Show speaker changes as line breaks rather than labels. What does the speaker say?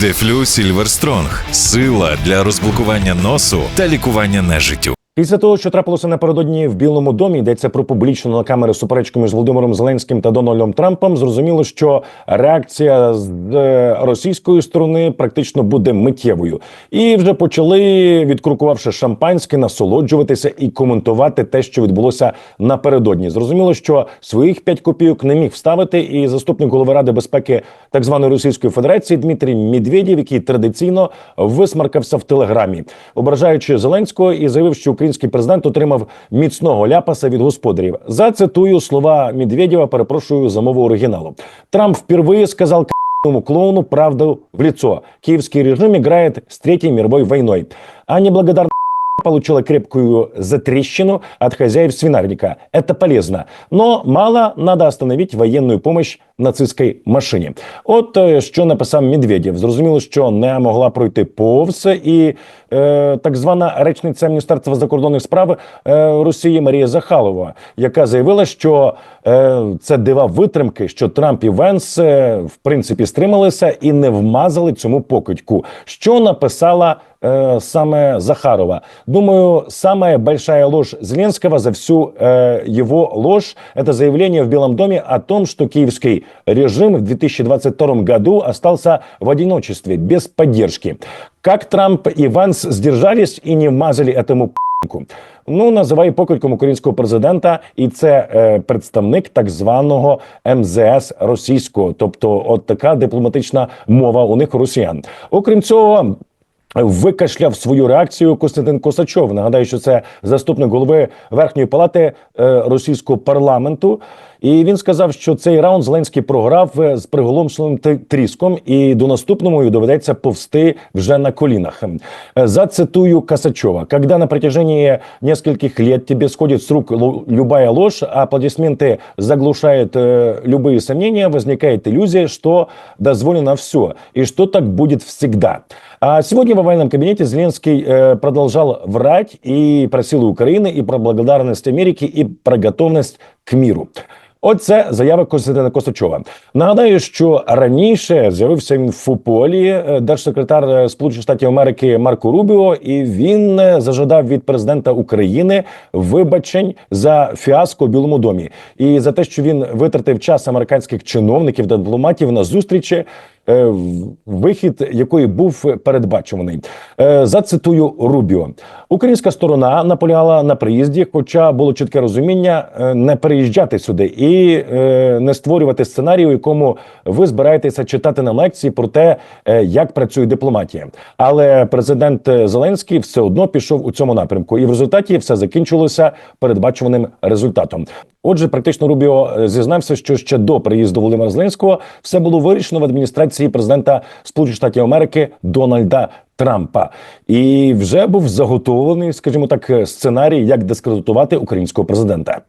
Дефлю Сільверстронг сила для розблокування носу та лікування нежиттю.
Після того, що трапилося напередодні в Білому домі, йдеться про публічну на камери суперечку між Володимиром Зеленським та Дональдом Трампом. Зрозуміло, що реакція з е, російської сторони практично буде миттєвою, і вже почали, відкрукувавши шампанське, насолоджуватися і коментувати те, що відбулося напередодні. Зрозуміло, що своїх п'ять копійок не міг вставити, і заступник голови ради безпеки так званої Російської Федерації Дмитрій Медведєв, який традиційно висмаркався в телеграмі, ображаючи Зеленського і заявив, що український президент отримав міцного ляпаса від господарів. Зацитую слова Медведєва. Перепрошую за мову оригіналу. Трамп впервые сказал к***ному клоуну правду в лицо. Киевский режим играет с Третьей мировой войной. А неблагодарная получила крепкую затрещину от хозяев свинарника. Это полезно. Но мало надо остановить военную помощь нацистській машині. От е, що написав Медведєв. Зрозуміло, що не могла пройти повз і е, так звана речниця Міністерства закордонних справ е, Росії Марія Захалова, яка заявила, що е, це дива витримки, що Трамп і Венс е, в принципі стрималися і не вмазали цьому покидьку. Що написала э, саме Захарова. Думаю, самая большая ложь Зеленского за всю э, его ложь – это заявление в Белом доме о том, что киевский режим в 2022 году остался в одиночестве, без поддержки. Как Трамп и Ванс сдержались и не вмазали этому? Ну, називає покидьком українського президента, і це е, представник так званого МЗС російського, тобто от така дипломатична мова у них росіян. Окрім цього, Викашляв свою реакцію Костянтин Косачов. Нагадаю, що це заступник голови верхньої палати е, російського парламенту. І він сказав, що цей раунд Зеленський програв е, з приголомшеним ти- тріском, і до наступного йому доведеться повсти вже на колінах. Е, Зацитую Косачева. Когда на протяжении нескольких лет тебе сходит с рук лу- любая ложь, а аплодисменты заглушают э, любые сомнения, возникает иллюзия, что дозволено все, и что так будет всегда. А сегодня в овальном кабинете Зеленский э, продолжал врать и просил у Украины и про благодарность Америки, і про готовність к миру. Оце заява Костянтина Косачова. Нагадаю, що раніше з'явився він Фуполі, е, держсекретар е, Сполучених Штатів Америки Марко Рубіо, і він е, зажадав від президента України вибачень за фіаско у Білому домі і за те, що він витратив час американських чиновників та дипломатів на зустрічі. Е, Вихід якої був передбачуваний, Е, зацитую Рубіо. Українська сторона наполягала на приїзді, хоча було чітке розуміння е, не переїжджати сюди і не створювати сценарій, у якому ви збираєтеся читати на лекції про те, як працює дипломатія. Але президент Зеленський все одно пішов у цьому напрямку, і в результаті все закінчилося передбачуваним результатом. Отже, практично Рубіо зізнався, що ще до приїзду Володимира Зеленського все було вирішено в адміністрації президента Сполучених Штатів Америки Дональда Трампа, і вже був заготовлений, скажімо так, сценарій, як дискредитувати українського президента.